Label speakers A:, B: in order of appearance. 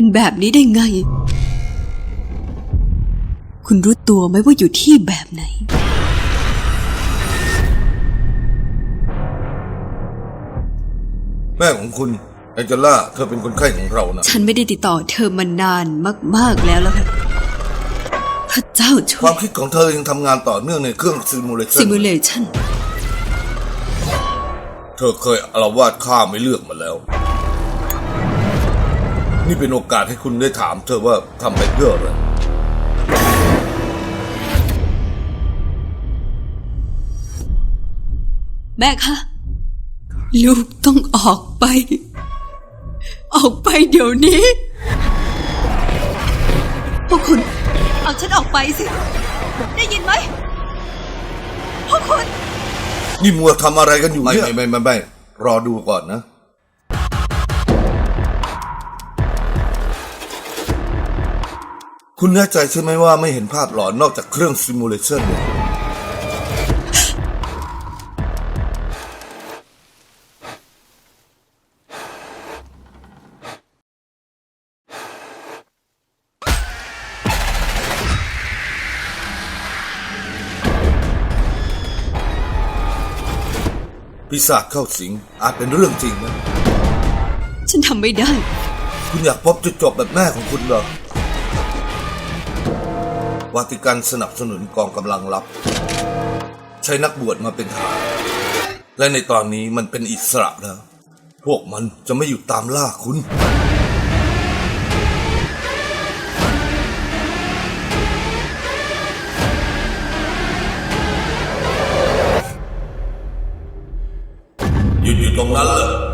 A: เป็นแบบนี้ได้ไง คุณรู้ตัวไหมว่าอยู่ที่แบบไหน
B: แม่ของคุณแองเจล่าเธอเป็นคนไข้ของเรานะ
A: ฉันไม่ได้ติดต่อเธอมานานมาก ๆ แล้วแล้วค่ะพระเจ้าช่
B: คววาม
A: ย
B: คิดของเธอยังทำงานต่อเนื่องในเครื่องซิมูเลชัน
A: ซิมูเลชัน
B: เธอเคยอารวาสฆ่าไม่เลือกมาแล้ว นี่เป็นโอกาสให้คุณได้ถามเธอว่าทำไปเพื่ออะไร
A: แม่คะลูกต้องออกไป ออกไปเดี๋ยวนี้ พวกคุณ เอาฉันออกไปสิ ได้ยินไหมพวกคุณ
B: นี่มัวทำอะไรกันอยู่เนี่ยไม่ไม่ไม่ไม่รอดูก่อนนะ คุณแน่ใจใช่ไหมว่าไม่เห็นภาพหลอนนอกจากเครื่องซิมูเลชันเนี่ยปีศาจเข้าสิงอาจเป็นเรื่องจริงนะ
A: ฉันทำไม่ได้
B: คุณอยากพบจุดจบแบบแม่ของคุณเหรอ วาติกันสนับสนุนกองกำลังลับ ใช้นักบวชมาเป็นทหารและในตอนนี้มันเป็นอิสระแล้ว พวกมันจะไม่หยุดตามล่าคุณ
A: ห
B: ยุดอยู่ตรงนั้นเลย